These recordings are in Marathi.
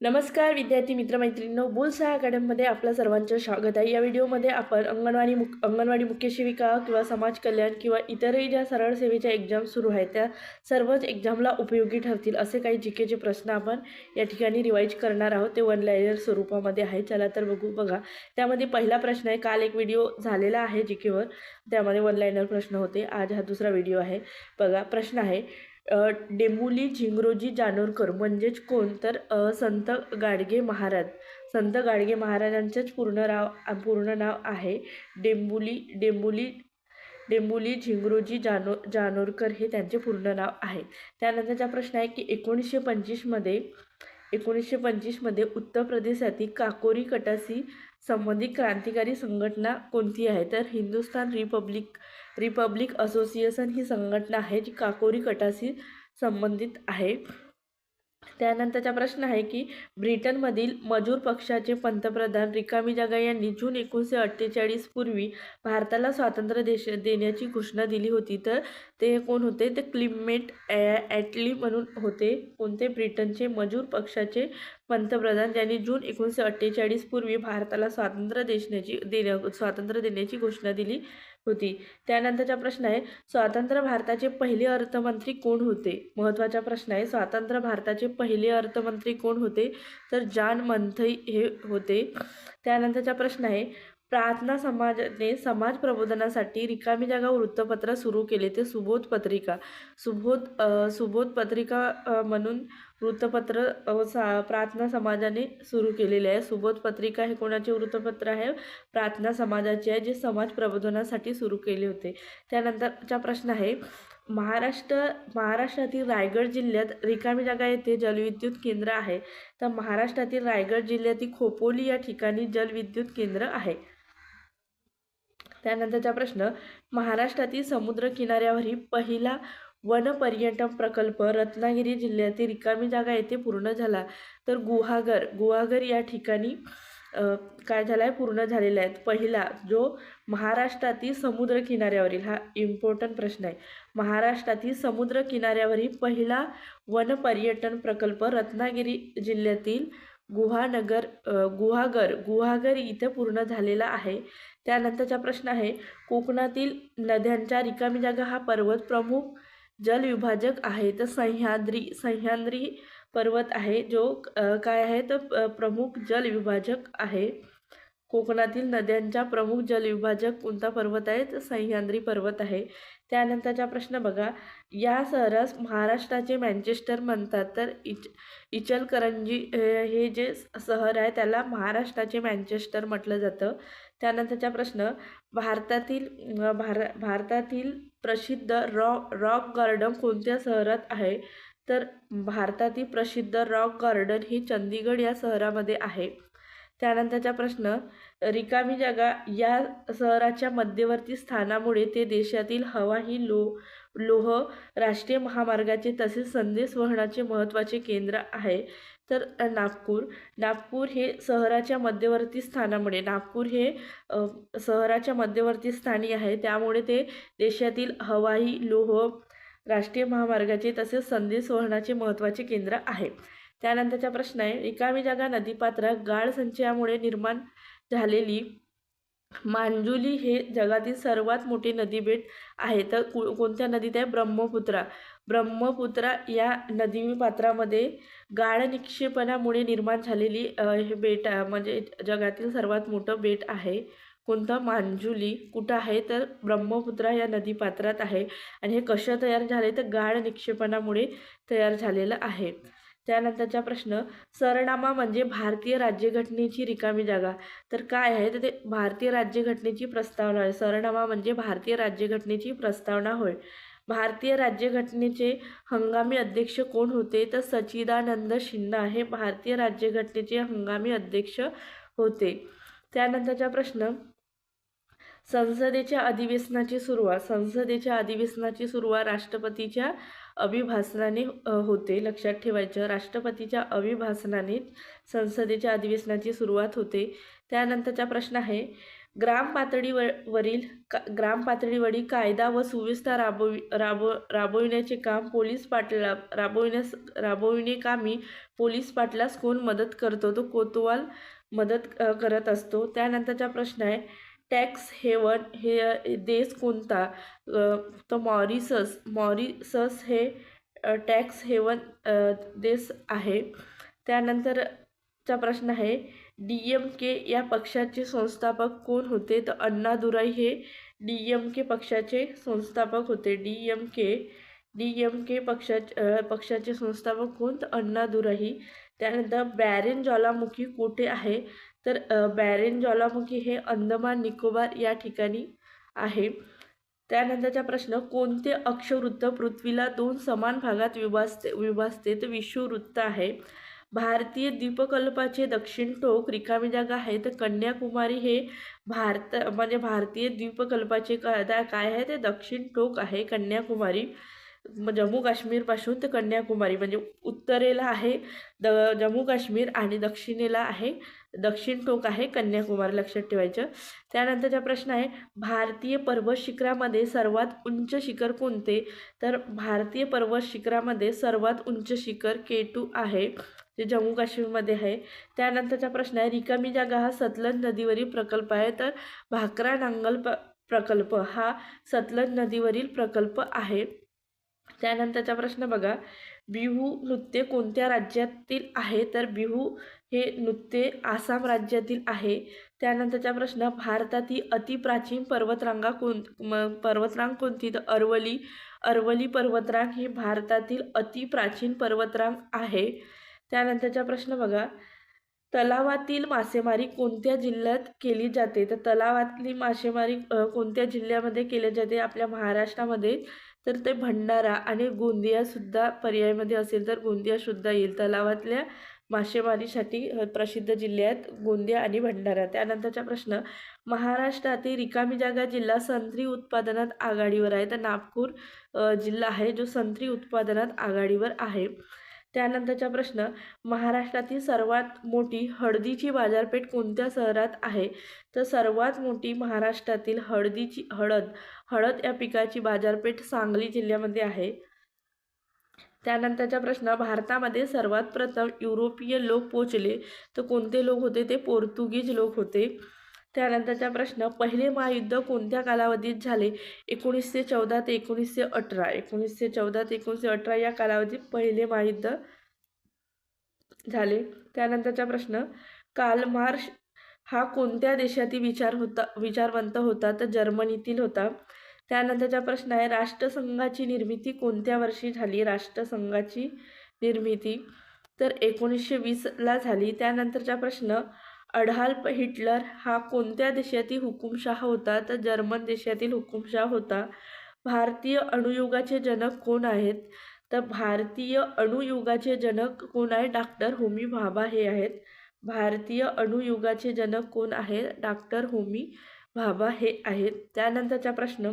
नमस्कार विद्यार्थी मित्रमैत्रिणींनो. बुलसा अकॅडमीमध्ये आपलं सर्वांचं स्वागत आहे. या व्हिडिओमध्ये आपण अंगणवाडी मुक अंगणवाडी मुख्य सेविका किंवा समाज कल्याण किंवा इतरही ज्या सरळ सेवेच्या एक्झाम सुरू आहेत त्या सर्वच एक्झामला उपयोगी ठरतील असे काही जी केचे प्रश्न आपण या ठिकाणी रिवाईज करणार आहोत. ते वन लायनर स्वरूपामध्ये आहे. चला तर बघू बघा. त्यामध्ये पहिला प्रश्न आहे. काल एक व्हिडिओ झालेला आहे जी केवर त्यामध्ये वन लायनर प्रश्न होते. आज हा दुसरा व्हिडिओ आहे. बघा प्रश्न आहे. डेमुली झिंगरोजी जानोरकर म्हणजेच कोण? तर संत गाडगे महाराज. संत गाडगे महाराजांचेच पूर्ण नाव पूर्ण नाव आहे. डेंबुली डेंबुली डेंबुली झिंगरोजी जानो जानोरकर हे त्यांचे पूर्ण नाव आहे. त्यानंतरचा प्रश्न आहे की एकोणीसशे पंचवीसमध्ये एकोणीसशे पंचवीसमध्ये उत्तर प्रदेशातील काकोरी कटासी संबंधित क्रांतिकारी संघटना कोणती आहे? तर हिंदुस्थान रिपब्लिक रिपब्लिक असोसिएशन ही संघटना आहे जी काकोरी कटाशी संबंधित आहे. त्यानंतरचा प्रश्न आहे की ब्रिटनमधील मजूर पक्षाचे पंतप्रधान रिकामी जागा यांनी जून एकोणीसशे अठ्ठेचाळीस पूर्वी भारताला स्वातंत्र्य देश देण्याची घोषणा दिली होती. तर ते कोण होते? ते क्लिमेट ॲ ॲटली म्हणून होते. कोणते? ब्रिटनचे मजूर पक्षाचे पंतप्रधान ज्यांनी जून एकोणीसशे अठ्ठेचाळीस पूर्वी भारताला स्वातंत्र्य देण्याची देण्या स्वातंत्र्य देण्याची घोषणा दिली. होती. त्यानंतरचा प्रश्न आहे स्वातंत्र्य भारताचे पहिले अर्थमंत्री कोण होते? महत्त्वाचा प्रश्न आहे स्वातंत्र्य भारताचे पहिले अर्थमंत्री कोण होते? तर जॉन मंथई हे होते. त्यानंतरचा प्रश्न आहे प्रार्थना समाजाने समाज प्रबोधनासाठी रिकामी जागा वृत्तपत्र सुरू केले ते सुबोध पत्रिका. सुबोध सुबोध पत्रिका म्हणून वृत्तपत्र सा प्रार्थना समाजाने सुरू केलेले आहे. सुबोध पत्रिका हे कोणाचे वृत्तपत्र आहे? प्रार्थना समाजाचे आहे जे समाज प्रबोधनासाठी सुरू केले होते. त्यानंतरचा प्रश्न आहे महाराष्ट्र महाराष्ट्रातील रायगड जिल्ह्यात रिकामी जागा येथे जलविद्युत केंद्र आहे. तर महाराष्ट्रातील रायगड जिल्ह्यातील खोपोली या ठिकाणी जलविद्युत केंद्र आहे. त्यानंतरचा प्रश्न महाराष्ट्रातील समुद्र किनाऱ्यावरील पहिला वन पर्यटन प्रकल्प रत्नागिरी जिल्ह्यातील रिकामी जागा येथे पूर्ण झाला. तर गुहागर गुहागर या ठिकाणी काय झाला आहे पूर्ण झालेला आहे. पहिला जो महाराष्ट्रातील समुद्र किनाऱ्यावरील हा इम्पॉर्टंट प्रश्न आहे. महाराष्ट्रातील समुद्र किनाऱ्यावरील पहिला वन पर्यटन प्रकल्प रत्नागिरी जिल्ह्यातील गुहानगर गुहागर गुहागर इथं पूर्ण झालेला आहे. त्यानंतरचा प्रश्न आहे कोकणातील नद्यांच्या रिकामी जागा हा पर्वत प्रमुख जलविभाजक आहे. तर सह्याद्री सह्याद्री पर्वत आहे जो काय आहे? तर प्रमुख जलविभाजक आहे. कोकणातील नद्यांचा प्रमुख जलविभाजक कोणता पर्वत आहे? तर सह्याद्री पर्वत आहे. त्यानंतरचा प्रश्न बघा. या शहरास महाराष्ट्राचे मँचेस्टर म्हणतात. तर इच इचलकरंजी हे जे शहर आहे त्याला महाराष्ट्राचे मँचेस्टर म्हटलं जातं. त्यानंतरचा प्रश्न भारतातील भार भारतातील प्रसिद्ध रॉ रॉक गार्डन कोणत्या शहरात आहे? तर भारतातील प्रसिद्ध रॉक गार्डन ही चंदीगड या शहरामध्ये आहे. त्यानंतरचा प्रश्न रिकामी जागा या शहराच्या मध्यवर्ती स्थानामुळे ते देशातील हवा ही लो लोह राष्ट्रीय महामार्गाचे तसेच संदेश वहनाचे महत्त्वाचे केंद्र आहे. तर नागपूर. नागपूर हे शहराच्या मध्यवर्ती स्थानामुळे नागपूर हे शहराच्या मध्यवर्ती स्थानी आहे. त्यामुळे ते देशातील हवाई लोह राष्ट्रीय महामार्गाचे तसेच संदेश वहनाचे महत्त्वाचे केंद्र आहे. त्यानंतरचा प्रश्न आहे रिकामी जागा नदीपात्रात गाळ संचयामुळे निर्माण झालेली मांजुली हे जगातील सर्वात मोठे नदीबेट आहे. तर कोणत्या नदीत आहे? ब्रह्मपुत्रा. ब्रह्मपुत्रा या नदीपात्रामध्ये गाळ निक्षेपणामुळे निर्माण झालेली हे बेट म्हणजे जगातील सर्वात मोठं बेट आहे. कोणतं? मांजुली. कुठं आहे? तर ब्रह्मपुत्रा या नदीपात्रात आहे आणि हे कशा तयार झाले? तर गाळ निक्षेपणामुळे तयार झालेलं आहे. त्यानंतरचा प्रश्न सरनामा म्हणजे भारतीय राज्यघटनेची रिकामी जागा. तर काय आहे? तर ते भारतीय राज्यघटनेची प्रस्तावना आहे. सरनामा म्हणजे भारतीय राज्यघटनेची प्रस्तावना होय. भारतीय राज्यघटनेचे हंगामी अध्यक्ष कोण होते? तर सच्चिदानंद सिन्हा हे भारतीय राज्यघटनेचे हंगामी अध्यक्ष होते. त्यानंतरचा प्रश्न. संसदेच्या अधिवेशनाची सुरुवात. संसदेच्या अधिवेशनाची सुरुवात राष्ट्रपतीच्या अभिभाषणाने होते. लक्षात ठेवायचं. राष्ट्रपतीच्या अभिभाषणाने संसदेच्या अधिवेशनाची सुरुवात होते. त्यानंतरचा प्रश्न आहे. ग्राम पातळीवर वरील का ग्राम पातळीवरील कायदा व सुव्यवस्था राबवि राबव राबविण्याचे काम पोलीस पाटला राबविण्यास राबविणे कामी पोलीस पाटलास कोण मदत करतो? तो कोतवाल मदत करत असतो. त्यानंतरचा प्रश्न आहे टॅक्स हेवन हे देश कोणता? तर मॉरिसस मॉरिसस हे टॅक्स हेवन देश आहे. त्यानंतरचा प्रश्न आहे डी एम के या पक्षाचे संस्थापक कोण होते? तर अण्णादुराई हे डी एम के पक्षाचे संस्थापक होते. D M K D M K पक्षा पक्षाचे संस्थापक कोण? तर अण्णादुराई त्यानंतर बॅरेन ज्वालामुखी कुठे आहे? तर बॅरेन ज्वालामुखी हे अंदमान निकोबार या ठिकाणी आहे. त्यानंतरचा प्रश्न कोणते अक्षवृत्त पृथ्वीला दोन समान भागात विभासते विभासते तर विषुववृत्त आहे. भारतीय द्वीपकल्पाचे दक्षिण टोक रिकामी जागा आहे. तर कन्याकुमारी हे भारत म्हणजे भारतीय द्वीपकल्पाचे काय काय आहे? ते दक्षिण टोक आहे. कन्याकुमारी जम्मू काश्मीरपासून ते कन्याकुमारी म्हणजे उत्तरेला आहे द जम्मू काश्मीर आणि दक्षिणेला आहे दक्षिण टोक आहे कन्याकुमारी लक्षात ठेवायचं. त्यानंतरचा प्रश्न आहे भारतीय पर्वत शिखरामध्ये सर्वात उंच शिखर कोणते? तर भारतीय पर्वत शिखरामध्ये सर्वात उंच शिखर के टू आहे. जे जम्मू काश्मीरमध्ये आहे. त्यानंतरचा प्रश्न आहे रिकामी जागा हा सतलज नदीवरील प्रकल्प आहे. तर भाकरा नांगल प प्रकल्प हा सतलज नदीवरील प्रकल्प आहे. त्यानंतरचा प्रश्न बघा बिहू नृत्य कोणत्या राज्यातील आहे? तर बिहू हे नृत्य आसाम राज्यातील आहे. त्यानंतरचा प्रश्न भारतातील अतिप्राचीन पर्वतरांगा कोण म पर्वतरांग कोणती? तर अरवली अरवली पर्वतरांग ही भारतातील अतिप्राचीन पर्वतरांग आहे. त्यानंतरचा प्रश्न बघा. तलावातील मासेमारी कोणत्या जिल्ह्यात केली जाते? तर तलावातली मासेमारी कोणत्या जिल्ह्यामध्ये केली जाते? आपल्या महाराष्ट्रामध्ये. तर ते भंडारा आणि गोंदियासुद्धा पर्यायमध्ये असेल तर गोंदियासुद्धा येईल. तलावातल्या मासेमारीसाठी प्रसिद्ध जिल्हे आहेत गोंदिया आणि भंडारा. त्यानंतरचा प्रश्न महाराष्ट्रातील रिकामी जागा जिल्हा संत्री उत्पादनात आघाडीवर आहे. तर नागपूर जिल्हा आहे जो संत्री उत्पादनात आघाडीवर आहे. त्यानंतरचा प्रश्न महाराष्ट्रातील सर्वात मोठी हळदीची बाजारपेठ कोणत्या शहरात आहे? तर सर्वात मोठी महाराष्ट्रातील हळदीची हळद हळद या पिकाची बाजारपेठ सांगली जिल्ह्यामध्ये आहे. त्यानंतरचा प्रश्न भारतामध्ये सर्वात प्रथम युरोपीय लोक पोचले तर कोणते लोक होते? ते पोर्तुगीज लोक होते. त्यानंतरचा प्रश्न पहिले महायुद्ध कोणत्या कालावधीत झाले? एकोणीसशे चौदा ते एकोणीसशे अठरा. एकोणीसशे चौदा ते एकोणीसशे अठरा या कालावधीत पहिले महायुद्ध झाले. त्यानंतरचा प्रश्न काल मार्श हा कोणत्या देशातील विचार होता विचारवंत होता तर जर्मनीतील होता? त्यानंतरचा प्रश्न आहे राष्ट्रसंघाची निर्मिती कोणत्या वर्षी झाली? राष्ट्रसंघाची निर्मिती तर एकोणीसशे वीसला झाली. त्यानंतरचा प्रश्न अडॉल्फ हिटलर हा कोणत्या देशातील हुकुमशाह होता? तर जर्मन देशातील हुकुमशाह होता. भारतीय अणुयुगाचे जनक कोण आहेत? तर भारतीय अणुयुगाचे जनक कोण आहे? डॉक्टर होमी भाभा हे आहेत. भारतीय अणुयुगाचे जनक कोण आहे? डॉक्टर होमी भाभा हे आहेत. त्यानंतरचा प्रश्न.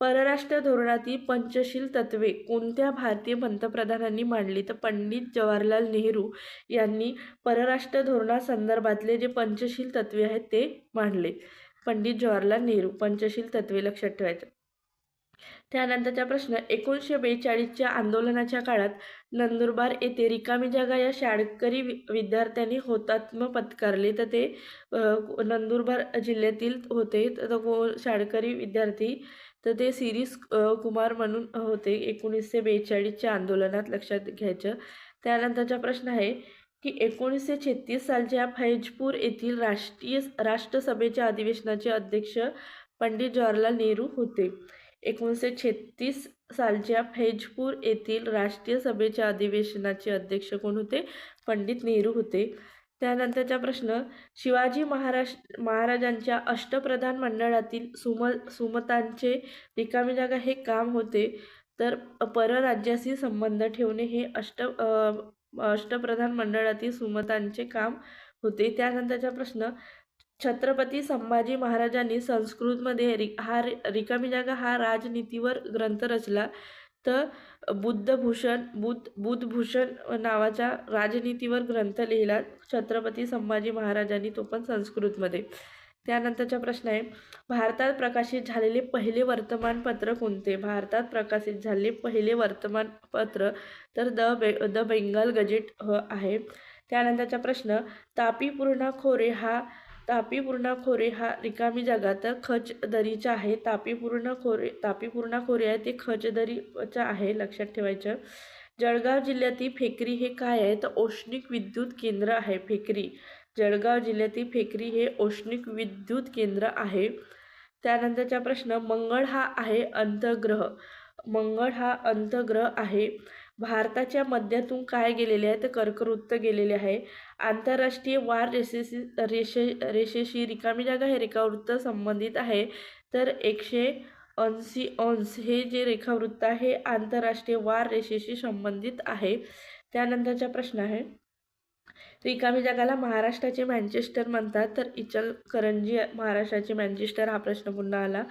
परराष्ट्र धोरणातील पंचशील तत्वे कोणत्या भारतीय पंतप्रधानांनी मांडली? तर पंडित जवाहरलाल नेहरू यांनी परराष्ट्र धोरणासंदर्भातले जे पंचशील तत्वे आहेत ते मांडले. पंडित जवाहरलाल नेहरू पंचशील तत्वे लक्षात ठेवायचं. त्यानंतरचा प्रश्न एकोणीसशे बेचाळीसच्या आंदोलनाच्या काळात नंदुरबार येथे रिकामी जागा या शाळकरी वि विद्यार्थ्यांनी होतात्म पत्कारले. तर ते नंदुरबार जिल्ह्यातील होते. तर शाळकरी विद्यार्थी तर ते सिरीस कुमार म्हणून होते. एकोणीसशे बेचाळीसच्या आंदोलनात लक्षात घ्यायचं. त्यानंतरचा प्रश्न आहे की एकोणीसशे छत्तीस सालच्या फैजपूर येथील राष्ट्रीय राष्ट्रसभेच्या अधिवेशनाचे अध्यक्ष पंडित जवाहरलाल नेहरू होते. एकोणीसशे छत्तीस सालच्या फैजपूर येथील राष्ट्रीय सभेच्या अधिवेशनाचे अध्यक्ष कोण होते? पंडित नेहरू होते. त्यानंतरचा प्रश्न शिवाजी महाराज महाराजांच्या अष्टप्रधान मंडळातील सुम सुमतांचे रिकामी जागा हे काम होते तर परराज्याशी संबंध ठेवणे हे अष्ट अष्टप्रधान मंडळातील सुमतांचे काम होते. त्यानंतरचा प्रश्न छत्रपती संभाजी महाराजांनी संस्कृतमध्ये रि हा रि रिकामी जागा हा राजनीतीवर ग्रंथ रचला. तर बुद्धभूषण बुद्ध बुद्धभूषण नावाचा राजनीतीवर ग्रंथ लिहिला. छत्रपती संभाजी महाराजांनी तो पण संस्कृतमध्ये. त्यानंतरचा प्रश्न आहे भारतात प्रकाशित झालेले पहिले वर्तमानपत्र कोणते? भारतात प्रकाशित झालेले पहिले वर्तमानपत्र तर द बे द बेंगाल गजेट ह आहे. त्यानंतरचा प्रश्न तापी पूर्णा खोरे हा तापी पूर्णा खोरे हा रिकामी जगात खच दरीचा आहे. तापी पूर्ण खोरे तापी पूर्णा खोरे आहे ते खच दरीचं आहे लक्षात ठेवायचं. जळगाव जिल्ह्यातील फेकरी हे काय आहे? तर औष्णिक विद्युत केंद्र आहे फेकरी. जळगाव जिल्ह्यातील फेकरी हे औष्णिक विद्युत केंद्र आहे. त्यानंतरचा प्रश्न मंगळ हा आहे अंतग्रह. मंगळ हा अंतग्रह आहे. भारताच्या मध्यातून काय गेलेले आहे? तर कर्कवृत्त गेलेले आहे. आंतरराष्ट्रीय वार रेषेशी रेषे रेषेशी रिकामी जागा हे रेखावृत्त संबंधित आहे. तर एकशे ऐंशी अंश हे जे रेखावृत्त आहे आंतरराष्ट्रीय वार रेषेशी संबंधित आहे. त्यानंतरचा प्रश्न आहे. रिकामी जगाला महाराष्ट्राचे मँचेस्टर म्हणतात. तर इचलकरंजी महाराष्ट्राचे मँचेस्टर हा प्रश्न पुन्हा आला.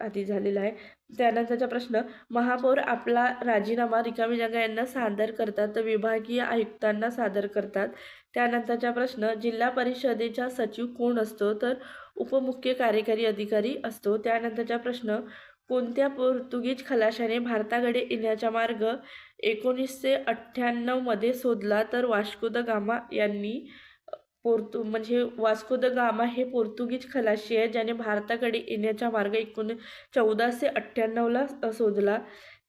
आधी झालेला आहे. त्यानंतरचा प्रश्न महापौर आपला राजीनामा रिकामी जागा यांना सादर करतात तर विभागीय आयुक्तांना सादर करतात. त्यानंतरचा प्रश्न जिल्हा परिषदेचा सचिव कोण असतो? तर उपमुख्य कार्यकारी अधिकारी असतो. त्यानंतरचा प्रश्न कोणत्या पोर्तुगीज खलाशाने भारताकडे येण्याचा मार्ग एकोणीसशे अठ्ठ्याण्णवमध्ये शोधला? तर वास्को द गामा यांनी पोर्तु म्हणजे वास्को द गामा हे पोर्तुगीज खलाशी आहे ज्याने भारताकडे येण्याचा मार्ग एकोण चौदाशे अठ्ठ्याण्णवला शोधला.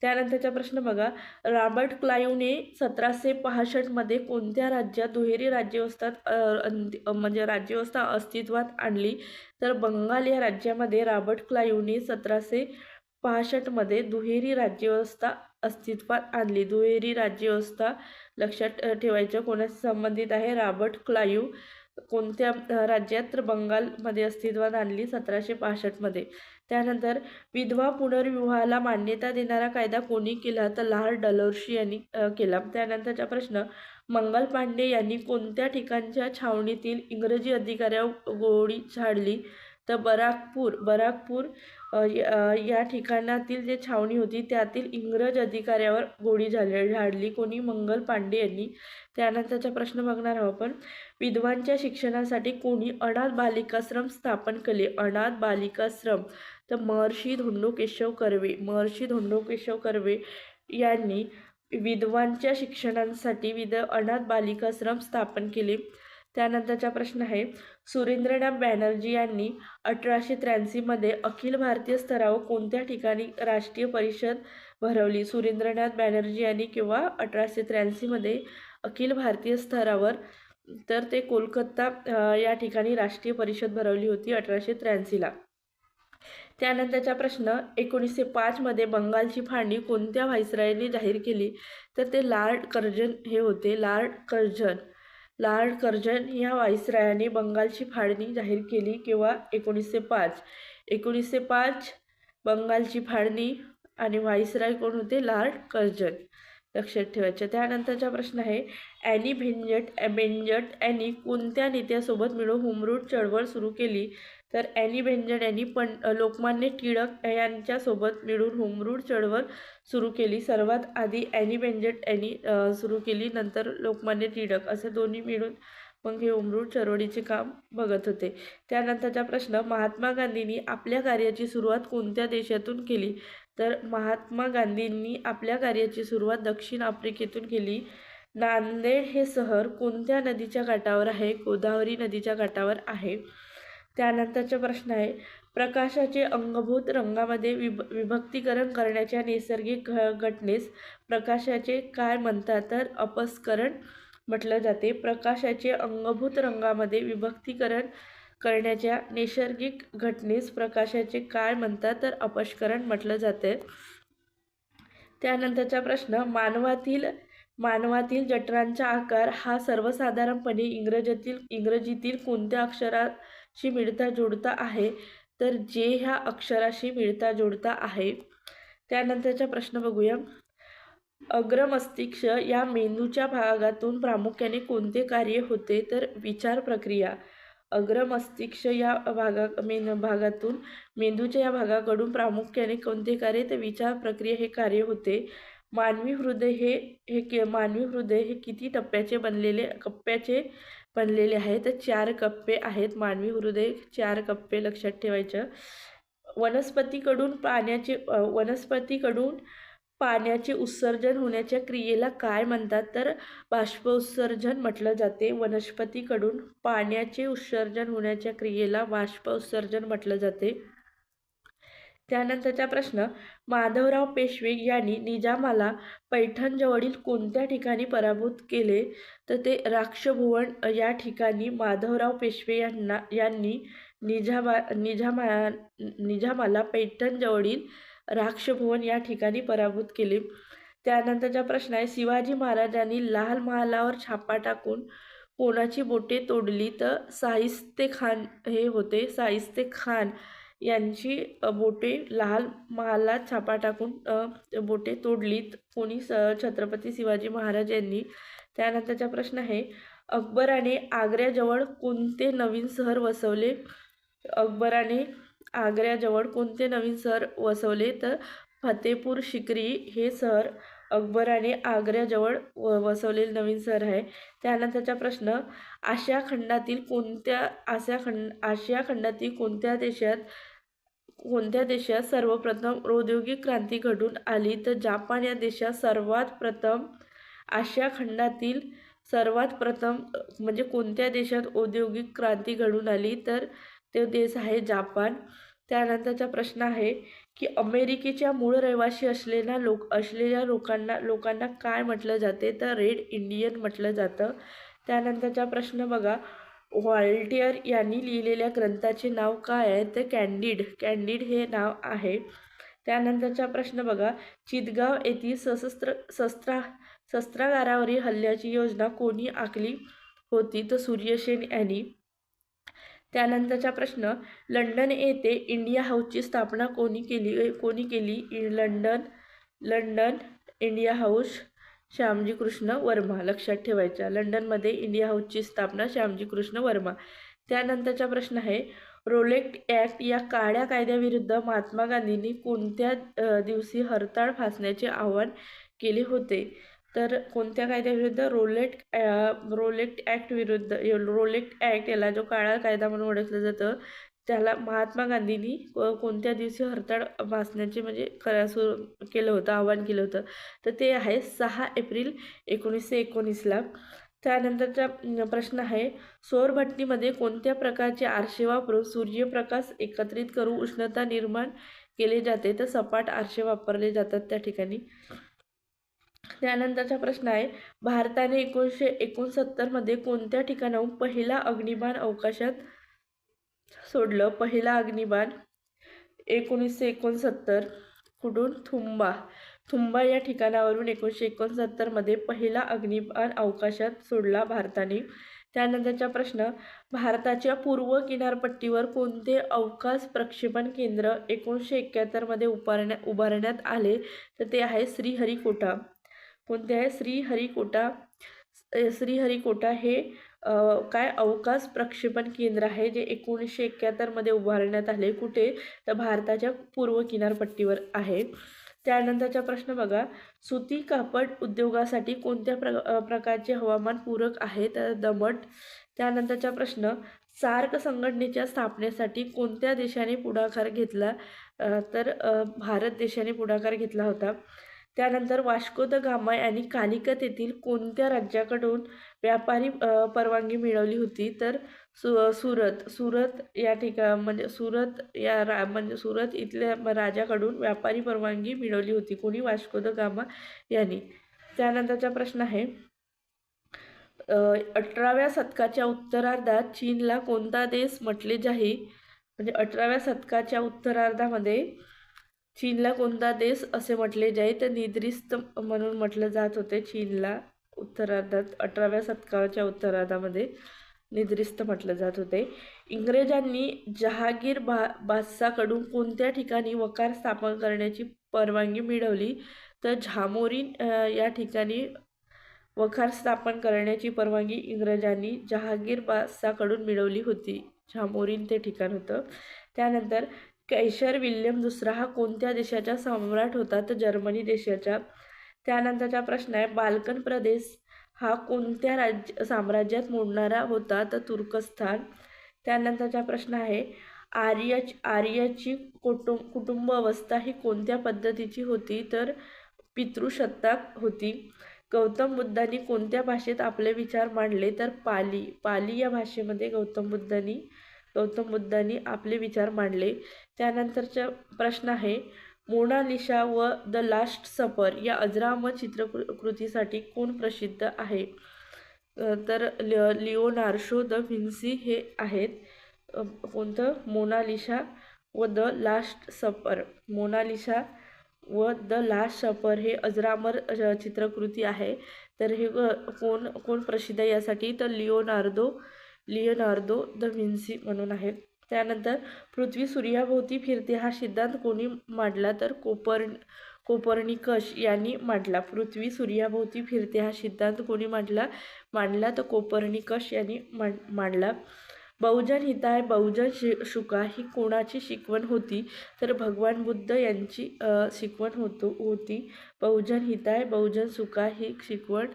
त्यानंतरचा प्रश्न बघा. रॉबर्ट क्लायूने सतराशे पासष्टमध्ये कोणत्या राज्यात दुहेरी राज्यव्यवस्था म्हणजे राज्यव्यवस्था अस्तित्वात आणली? तर बंगाल या राज्यामध्ये रॉबर्ट क्लायूने सतराशे पासष्टमध्ये दुहेरी राज्यव्यवस्था अस्तित्वात आणली. दुहेरी राज्यव्यवस्था लक्षात ठेवायचं कोणाशी संबंधित आहे? रॉबर्ट क्लायू कोणत्या राज्यात तर बंगालमध्ये अस्तित्वात आणली सतराशे पासष्टमध्ये त्यानंतर विधवा पुनर्विवाहाला मान्यता देणारा कायदा कोणी केला? तर लाल डलोर्शी यांनी केला. त्यानंतरचा प्रश्न मंगल पांडे यांनी कोणत्या ठिकाणच्या छावणीतील इंग्रजी अधिकाऱ्यावर गोळी झाडली? तर बराकपूर बराकपूर या ठिकाणातील जे छावणी होती त्यातील इंग्रज अधिकाऱ्यावर गोळी झाली झाडली. कोणी? मंगल पांडे यांनी. त्यानंतरचा प्रश्न बघणार आहोत आपण. विधवांच्या शिक्षणासाठी कोणी अनाथ बालिकाश्रम स्थापन केले? अनाथ बालिकाश्रम. तर महर्षी धोंडो केशव कर्वे. महर्षी धोंडो केशव कर्वे यांनी विधवांच्या शिक्षणासाठी विध अनाथ बालिकाश्रम स्थापन केले. त्यानंतरचा प्रश्न आहे सुरेंद्रनाथ बॅनर्जी यांनी अठराशे त्र्याऐंशीमध्ये अखिल भारतीय स्तरावर कोणत्या ठिकाणी राष्ट्रीय परिषद भरवली? सुरेंद्रनाथ बॅनर्जी यांनी किंवा अठराशे त्र्याऐंशीमध्ये अखिल भारतीय स्तरावर तर ते कोलकाता या ठिकाणी राष्ट्रीय परिषद भरवली होती अठराशे त्र्याऐंशीला त्यानंतरचा प्रश्न एकोणीसशे पाचमध्ये बंगालची फाळणी कोणत्या व्हायसरायने जाहीर केली? तर ते लॉर्ड कर्जन हे होते. लॉर्ड कर्जन लॉर्ड कर्जन या व्हाईसरायाने बंगालची फाळणी जाहीर केली किंवा एकोणीसशे पाच. एकोणीसशे पाच बंगालची फाळणी आणि व्हाईसराय कोण होते? Lord Curzon. लक्षात ठेवायचं. त्यानंतरचा प्रश्न आहे ॲनी भेंजट बेंजट ॲनी कोणत्या नेत्यासोबत मिळून हुमरूट चळवळ सुरू केली? तर ॲनी बेंजट यांनी पण लोकमान्य टिळक यांच्यासोबत मिळून होमरूड चळवळ सुरू केली. सर्वात आधी ॲनी बेंजट यांनी सुरू केली नंतर लोकमान्य टिळक असे दोन्ही मिळून मग हे होमरूड चळवळीचे काम बघत होते. त्यानंतरचा प्रश्न महात्मा गांधींनी आपल्या कार्याची सुरुवात कोणत्या देशातून केली? तर महात्मा गांधींनी आपल्या कार्याची सुरुवात दक्षिण आफ्रिकेतून केली. नांदेड हे शहर कोणत्या नदीच्या काठावर आहे? गोदावरी नदीच्या काठावर आहे. त्यानंतरचा प्रश्न आहे प्रकाशाचे अंगभूत रंगामध्ये विभ विभक्तीकरण करण्याच्या नैसर्गिक घ घटनेस प्रकाशाचे काय म्हणतात तर अपस्करण म्हटलं जाते. प्रकाशाचे अंगभूत रंगामध्ये विभक्तीकरण करण्याच्या नैसर्गिक घटनेस प्रकाशाचे काय म्हणतात तर अपस्करण म्हटलं जाते. त्यानंतरचा प्रश्न मानवातील मानवातील जठरांचा आकार हा सर्वसाधारणपणे इंग्रजीतील इंग्रजीतील कोणत्या शी मिळता जुळता आहे तर जे ह्या अक्षराशी मिळता जुळता आहे त्यानंतरचा प्रश्न बघूया. अग्रमस्तिष्क या मेंदूच्या भागातून प्रामुख्याने कोणते कार्य होते तर विचार प्रक्रिया. अग्रमस्तिष्क या भागा मेन भागातून मेंदूच्या या भागाकडून प्रामुख्याने कोणते कार्य तर विचार प्रक्रिया हे कार्य होते. मानवी हृदय हे हे के मानवी हृदय हे किती टप्प्याचे बनलेले कप्प्याचे बनलेले आहेत. तर चार कप्पे आहेत. मानवी हृदय चार कप्पे लक्षात ठेवायचं. वनस्पतीकडून पाण्याचे वनस्पतीकडून पाण्याचे उत्सर्जन होण्याच्या क्रियेला काय म्हणतात? तर बाष्पोत्सर्जन म्हटलं जाते. वनस्पतीकडून पाण्याचे उत्सर्जन होण्याच्या क्रियेला बाष्पोत्सर्जन म्हटलं जाते. त्यानंतरचा प्रश्न माधवराव पेशवे यांनी निजामाला पैठणजवळील कोणत्या ठिकाणी पराभूत केले? तर ते राक्षभुवन या ठिकाणी माधवराव पेशवे यांना यांनी निजामा निजामा निजामाला पैठणजवळील राक्षभुवन या ठिकाणी पराभूत केले. त्यानंतरचा प्रश्न आहे शिवाजी महाराजांनी लाल महालावर छापा टाकून कोणाची बोटे तोडली? तर साहिस्ते खान हे होते. साहिस्ते खान यांची बोटे लाल महालात छापा टाकून बोटे तोडलीत. कोणी स छत्रपती शिवाजी महाराज यांनी. त्यानंतरचा प्रश्न आहे अकबराने आग्र्याजवळ कोणते नवीन शहर वसवले? अकबराने आग्र्याजवळ कोणते नवीन शहर वसवले? तर फतेपूर शिकरी हे शहर अकबराने आग्र्याजवळ व वसवलेले नवीन शहर आहे. त्यानंतरचा प्रश्न आशिया खंडातील कोणत्या आशिया खंड आशिया खंडातील कोणत्या देशात कोणत्या देशात सर्वप्रथम औद्योगिक क्रांती घडून आली? तर जापान या देशात सर्वात प्रथम आशिया खंडातील सर्वात प्रथम म्हणजे कोणत्या देशात औद्योगिक क्रांती घडून आली? तर तो देश आहे जापान. त्यानंतरचा प्रश्न आहे की अमेरिकेच्या मूळ रहिवासी असलेल्या लोक असलेल्या लोकांना लोकांना काय म्हटलं जाते? तर रेड इंडियन म्हटलं जातं. त्यानंतरचा प्रश्न बघा. व्हॉल्टियर यांनी लिहिलेल्या ग्रंथाचे नाव काय आहे? तर कॅन्डिड. कॅन्डिड हे नाव आहे. त्यानंतरचा प्रश्न बघा. चितगाव येथील सशस्त्र शस्त्रा शस्त्रागारावरील हल्ल्याची योजना कोणी आखली होती? तर सूर्यसेन यांनी. त्यानंतरचा प्रश्न लंडन येथे इंडिया हाऊसची स्थापना कोणी केली कोणी केली? इ- London London India House Shyamji Krishna Varma. लक्षात ठेवायच्या. लंडनमध्ये इंडिया हाऊसची स्थापना श्यामजी कृष्ण वर्मा. त्यानंतरचा प्रश्न आहे रोलेक्ट ॲक्ट या काळ्या कायद्याविरुद्ध महात्मा गांधींनी कोणत्या दिवशी हरताळ फासण्याचे आवाहन केले होते? तर कोणत्या कायद्याविरुद्ध? रोलेट रोलेक्ट ॲक्ट विरुद्ध रोलेक्ट ॲक्ट याला जो काळा कायदा म्हणून ओळखलं जातं त्याला महात्मा गांधींनी कोणत्या दिवशी हरताळ भासण्याचे म्हणजे करा सुरू केलं होतं आवाहन केलं होतं तर ते आहे सहा एप्रिल एकोणीसशे एकोणीसला त्यानंतरचा प्रश्न आहे सौरभट्टीमध्ये कोणत्या प्रकारचे आरसे वापरून सूर्यप्रकाश एकत्रित करून उष्णता निर्माण केले जाते तर सपाट आरसे वापरले जातात त्या ठिकाणी. त्यानंतरचा प्रश्न आहे भारताने एकोणीसशे एकोणसत्तरमध्ये कोणत्या ठिकाणाहून पहिला अग्निबाण अवकाशात सोडलं. पहिला अग्निबाण एकोणीसशे एकोणसत्तर कुठून थुंबा. थुंबा या ठिकाणावरून एकोणीसशे एकोणसत्तरमध्ये पहिला अग्निबाण अवकाशात सोडला भारताने. त्यानंतरचा प्रश्न भारताच्या पूर्व किनारपट्टीवर कोणते अवकाश प्रक्षेपण केंद्र एकोणीसशे एक्क्याहत्तरमध्ये उभारण्या उभारण्यात आले? तर ते आहे श्रीहरिकोटा. कोणते आहे? श्रीहरिकोटा श्रीहरिकोटा हे काय अवकाश प्रक्षेपण केंद्र आहे जे एकोणीसशे एक्क्याहत्तरमध्ये उभारण्यात आले. कुठे? तर भारताच्या पूर्व किनारपट्टीवर आहे. त्यानंतरचा प्रश्न बघा. सुती कापड उद्योगासाठी कोणत्या प्र प्रकारचे हवामान पूरक आहे? तर दमट त्यानंतरचा प्रश्न सार्क संघटनेच्या स्थापनेसाठी कोणत्या देशाने पुढाकार घेतला? तर भारत देशाने पुढाकार घेतला होता. त्यानंतर वास्को द गामा यांनी कालिकत येथील कोणत्या राज्याकडून व्यापारी परवानगी मिळवली होती? तर सु सुरत. सुरत या ठिका म्हणजे सुरत या रा म्हणजे सुरत इथल्या राजाकडून व्यापारी परवानगी मिळवली होती. कोणी? वास्को द गामा यांनी. त्यानंतरचा प्रश्न आहे. अठराव्या शतकाच्या उत्तरार्धात चीनला कोणता देश म्हटले जाई? म्हणजे अठराव्या शतकाच्या उत्तरार्धामध्ये चीनला कोणता देश असे म्हटले जाई? तर निद्रिस्त म्हणून म्हटलं जात होते चीनला उत्तरार्धात अठराव्या शतकाच्या उत्तरार्धामध्ये निद्रिस्त म्हटलं जात होते. इंग्रजांनी जहागीर बा बादशाकडून कोणत्या ठिकाणी वकार स्थापन करण्याची परवानगी मिळवली? तर झामोरीन या ठिकाणी वखार स्थापन करण्याची परवानगी इंग्रजांनी जहागीर बादशाकडून मिळवली होती. झामोरीन ते ठिकाण होतं. त्यानंतर कैसर विल्यम दुसरा हा कोणत्या देशाचा सम्राट होता? तर जर्मनी देशाचा त्यानंतरचा प्रश्न आहे बाल्कन प्रदेश हा कोणत्या राज्य साम्राज्यात मोडणारा होता? तर तुर्कस्थान. त्यानंतरचा प्रश्न आहे आर्य आर्याची कुटुंब कुटुंब अवस्था ही कोणत्या पद्धतीची होती? तर पितृसत्ताक होती. गौतम बुद्धांनी कोणत्या भाषेत आपले विचार मांडले? तर पाली पाली या भाषेमध्ये गौतम बुद्धांनी गौतम बुद्धांनी आपले विचार मांडले. त्यानंतरचा प्रश्न आहे मोनालिशा व द लास्ट सफर या अजरामर चित्रकृतीसाठी कोण प्रसिद्ध आहे? तर लिओनार्शो द व्हिन्सी हे आहेत. कोणतं? मोनालिशा व द लास्ट सफर. मोनालिशा व द लास्ट सफर हे अजरामर चित्रकृती आहे. तर हे कोण कोण प्रसिद्ध आहे यासाठी? तर लिओनार्दो लिओनार्दो द विन्सी म्हणून आहे त्यानंतर पृथ्वी सूर्याभोवती फिरते हा सिद्धांत कोणी मांडला तर कोपर कोपर्निकश यांनी मांडला. पृथ्वी सूर्याभोवती फिरते हा सिद्धांत कोणी मांडला? मांडला तर कोपर्निकश यांनी मांडला. बहुजन हिताय बहुजन शि शुका ही कोणाची शिकवण होती? तर भगवान बुद्ध यांची शिकवण होतो होती. बहुजन हिताय बहुजन सुका ही शिकवण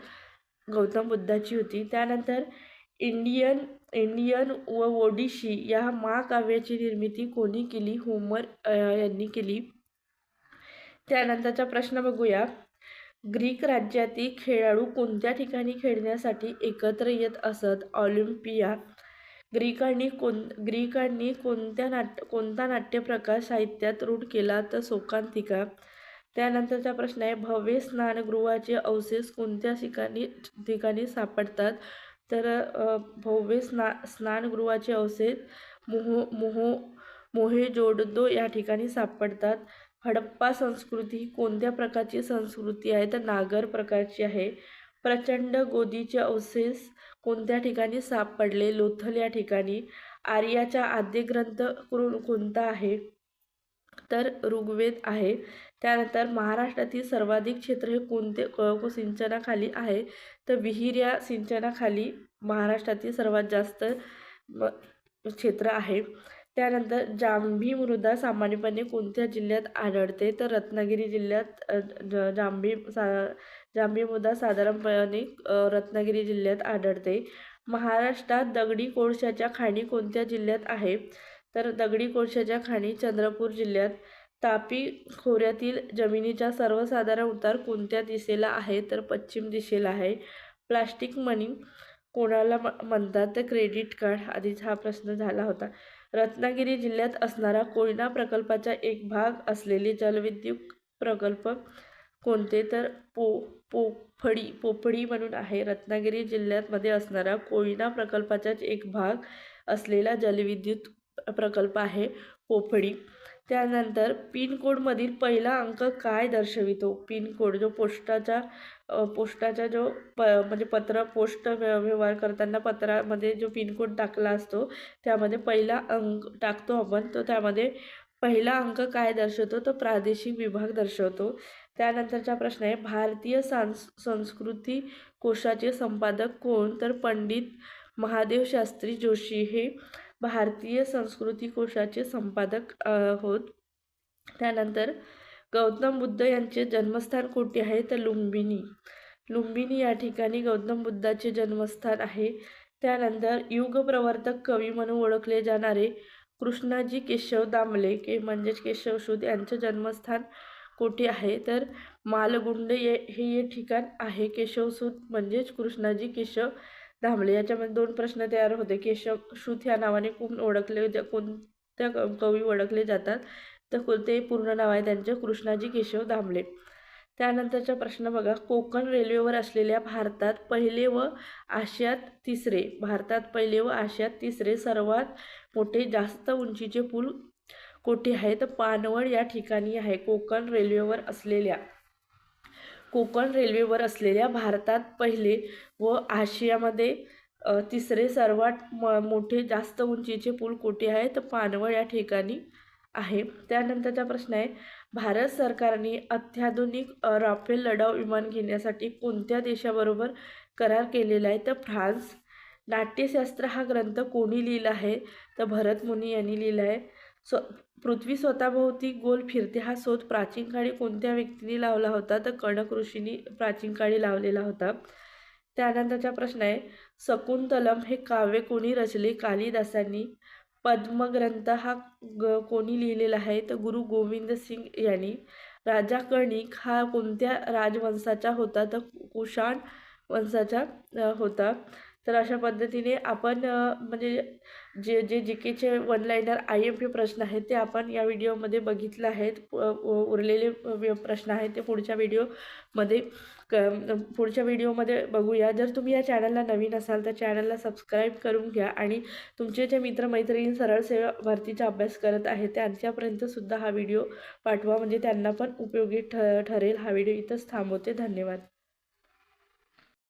गौतम बुद्धाची होती. त्यानंतर इंडियन इंडियन व ओडिशी या महाकाव्याची निर्मिती कोणी केली? होमर यांनी केली. त्यानंतरचा प्रश्न बघूया. ग्रीक राज्यातील खेळाडू कोणत्या ठिकाणी खेळण्यासाठी एकत्र येत असत? ऑलिम्पिया. ग्रीकांनी कोण ग्रीकांनी कोणत्या नाट्य कोणता नाट्यप्रकार साहित्यात रूढ केला तर शोकांतिका त्यानंतरचा प्रश्न आहे भव्य स्नानगृहाचे अवशेष कोणत्या ठिकाणी ठिकाणी सापडतात? तर भव्य स्ना स्नानगृहाचे अवशेष मोहो मोहो मोहेजोडदो या ठिकाणी सापडतात. हडप्पा संस्कृती ही कोणत्या प्रकारची संस्कृती आहे? तर नागर प्रकारची आहे. प्रचंड गोदीचे अवशेष कोणत्या ठिकाणी सापडले? लोथल या ठिकाणी. आर्याचा आद्य ग्रंथ कोणता आहे? तर ऋग्वेद आहे. त्यानंतर महाराष्ट्रातील सर्वाधिक क्षेत्र हे कोणते? सिंचनाखाली आहे. तर विहीर या सिंचनाखाली महाराष्ट्रातील सर्वात जास्त क्षेत्र आहे. त्यानंतर जांभी मृदा सामान्यपणे कोणत्या जिल्ह्यात आढळते? तर रत्नागिरी जिल्ह्यात जांभी सा जांभी मृदा साधारणपणे रत्नागिरी जिल्ह्यात आढळते. महाराष्ट्रात दगडी कोळशाच्या खाणी कोणत्या जिल्ह्यात आहे? तर दगडी कोळशाच्या खाणी चंद्रपूर जिल्ह्यात तापी खोऱ्यातील जमिनीचा सर्वसाधारण उतार कोणत्या दिशेला आहे तर पश्चिम दिशेला आहे. प्लास्टिक मनी कोणाला म्हणतात? तर क्रेडिट कार्ड आधीच हा प्रश्न झाला होता. रत्नागिरी जिल्ह्यात असणारा कोयना प्रकल्पाचा एक भाग असलेले जलविद्युत प्रकल्प कोणते? तर पो पोफडी पोफडी म्हणून आहे. रत्नागिरी जिल्ह्यामध्ये असणारा कोयना प्रकल्पाचाच एक भाग असलेला जलविद्युत प्रकल्प आहे. पोफडी त्यानंतर पिनकोडमधील पहिला अंक काय दर्शवितो? पिनकोड जो पोस्टाचा पोस्टाचा जो प म्हणजे पत्र पोस्ट व्यवहार करताना पत्रामध्ये जो पिनकोड टाकला असतो त्यामध्ये पहिला अंक टाकतो आपण. तो त्यामध्ये पहिला अंक काय दर्शवतो? तो प्रादेशिक विभाग दर्शवतो. त्यानंतरचा प्रश्न आहे भारतीय सांस संस्कृती कोशाचे संपादक कोण? तर पंडित महादेव शास्त्री जोशी. हे भारतीय संस्कृती कोशाचे संपादक होत. त्यानंतर गौतम बुद्ध यांचे जन्मस्थान कोठे आहे? तर लुंबिनी लुंबिनी या ठिकाणी गौतम बुद्धाचे जन्मस्थान आहे. त्यानंतर युगप्रवर्तक कवी म्हणून ओळखले जाणारे कृष्णाजी केशव दामले के म्हणजेच केशवसूत यांचं जन्मस्थान कोठे आहे? तर मालगुंड ये हे ठिकाण आहे. केशवसूद म्हणजेच कृष्णाजी केशव धांबळे याच्यामध्ये दोन प्रश्न तयार होते. केशव श्रुत ह्या नावाने कोण ओळखले कोणत्या कवी ओळखले जातात? तर कोणते पूर्ण नाव आहे त्यांचे कृष्णाजी केशव धांबळे त्यानंतरचा प्रश्न बघा. कोकण रेल्वेवर असलेल्या भारतात पहिले व आशियात तिसरे. भारतात पहिले व आशियात तिसरे. सर्वात मोठे जास्त उंचीचे पूल कोठे आहे तर पानवड या ठिकाणी आहे. कोकण रेल्वेवर असलेल्या कोकण रेल्वेवर असलेल्या भारतात पहिले व आशियामध्ये तिसरे सर्वात म मोठे जास्त उंचीचे पूल कोठे आहे तर पानवळ या ठिकाणी आहे. त्यानंतरचा प्रश्न आहे भारत सरकारने अत्याधुनिक राफेल लढाऊ विमान घेण्यासाठी कोणत्या देशाबरोबर करार केलेला आहे? तर फ्रान्स. नाट्यशास्त्र हा ग्रंथ कोणी लिहिला आहे? तर भरत मुनी यांनी लिहिला आहे. स्व पृथ्वी स्वतःभोवती गोल फिरते. हा शोध प्राचीन काळी कोणत्या व्यक्तीने लावला होता? तर कणक ऋषींनी प्राचीन काळी लावलेला होता. त्यानंतरचा प्रश्न आहे शकुंतलम हे काव्य कोणी रचले? कालिदासांनी. पद्मग्रंथ हा ग कोणी लिहिलेला आहे? तर गुरु गोविंद सिंग यांनी. राजा कणिक हा कोणत्या राजवंशाचा होता? तर कुषाण वंशाचा होता. तर अशा पद्धतीने आपण म्हणजे जे जे जी केचे one liner I M P प्रश्न आहेत ते आपण या व्हिडिओमध्ये बघितले आहेत. उरलेले प्रश्न आहेत ते पुढच्या व्हिडिओमध्ये क पुढच्या व्हिडिओमध्ये बघूया. जर तुम्ही या चॅनलला नवीन असाल तर चॅनलला सबस्क्राईब करून घ्या आणि तुमचे जे मित्रमैत्रिणी सरळ सेवा भरतीचा अभ्यास करत आहेत त्यांच्यापर्यंतसुद्धा हा व्हिडिओ पाठवा. म्हणजे त्यांना पण उपयोगी ठ ठरेल हा व्हिडिओ. इथंच थांबवते. धन्यवाद.